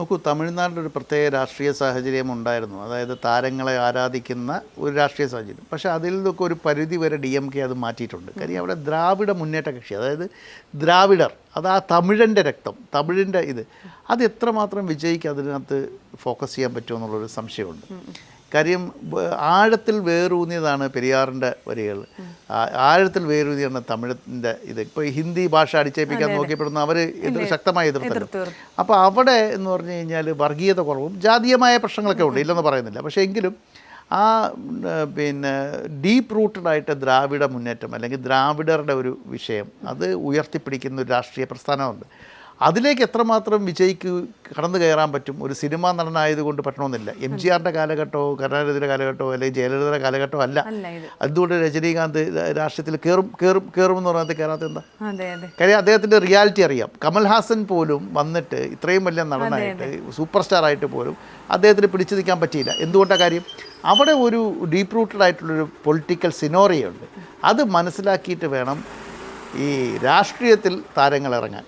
നോക്കൂ തമിഴ്നാട്ടിൽ ഒരു പ്രത്യേക രാഷ്ട്രീയ സാഹചര്യം ഉണ്ടായിരുന്നു. അതായത് താരങ്ങളെ ആരാധിക്കുന്ന ഒരു രാഷ്ട്രീയ സാഹചര്യം. പക്ഷേ അതിൽ നിന്നൊക്കെ ഒരു പരിധി വരെ ഡി എം കെ അത് മാറ്റിയിട്ടുണ്ട്. കാര്യം അവിടെ ദ്രാവിഡ മുന്നേറ്റ കക്ഷി അതായത് ദ്രാവിഡർ അത് ആ തമിഴന്റെ രക്തം തമിഴിന്റെ ഇത്. അത് എത്രമാത്രം വിജയിക്ക് അതിനകത്ത് ഫോക്കസ് ചെയ്യാൻ പറ്റുമെന്നുള്ളൊരു സംശയമുണ്ട്. കാര്യം ആഴത്തിൽ വേറൂന്നിയതാണ് പെരിയാറിന്റെ വരികൾ. ആഴത്തിൽ വേറൂന്നിയാണ് തമിഴത്തിന്റെ ഇത്. ഇപ്പോൾ ഹിന്ദി ഭാഷ അടിച്ചേൽപ്പിക്കാൻ നോക്കിയപ്പെടുന്ന അവർ എതിർ ശക്തമായി എതിർത്തല്ലോ. എതിർത്തു. അപ്പോൾ അവിടെ എന്ന് പറഞ്ഞു കഴിഞ്ഞാൽ വർഗീയത കുറവും ജാതീയമായ പ്രശ്നങ്ങളൊക്കെ ഉണ്ട് ഇല്ലെന്ന് പറയുന്നില്ല. പക്ഷേ എങ്കിലും ആ പിന്നെ ഡീപ്പ് റൂട്ടഡ് ആയിട്ട് ദ്രാവിഡ മുന്നേറ്റം അല്ലെങ്കിൽ ദ്രാവിഡരുടെ ഒരു വിഷയം അത് ഉയർത്തിപ്പിടിക്കുന്ന ഒരു രാഷ്ട്രീയ പ്രസ്ഥാനമുണ്ട്. അതിലേക്ക് എത്രമാത്രം വിജയിക്ക് കടന്നു കയറാൻ പറ്റും? ഒരു സിനിമാ നടനായതുകൊണ്ട് പറ്റണമെന്നില്ല എം ജി ആറിന്റെ കാലഘട്ടമോ കരുണാനിധിയുടെ കാലഘട്ടമോ അല്ലെങ്കിൽ ജയലളിതയുടെ കാലഘട്ടമോ അല്ല. അതുകൊണ്ട് രജനീകാന്ത് രാഷ്ട്രീയത്തിൽ കയറും കയറും കയറും എന്ന് പറയുന്നത് കയറാത്ത എന്താ? കാര്യം അദ്ദേഹത്തിന്റെ റിയാലിറ്റി അറിയാം. കമൽഹാസൻ പോലും വന്നിട്ട് ഇത്രയും വലിയ നടനായിട്ട് സൂപ്പർ സ്റ്റാർ ആയിട്ട് പോലും അദ്ദേഹത്തിന് പിടിച്ചു നിൽക്കാൻ പറ്റിയില്ല. എന്തുകൊണ്ടാണ് കാര്യം? അവിടെ ഒരു ഡീപ്പ് റൂട്ടഡ് ആയിട്ടുള്ളൊരു പൊളിറ്റിക്കൽ സിനോറിയുണ്ട് അത് മനസ്സിലാക്കിയിട്ട് വേണം ഈ രാഷ്ട്രീയത്തിൽ താരങ്ങൾ ഇറങ്ങാൻ.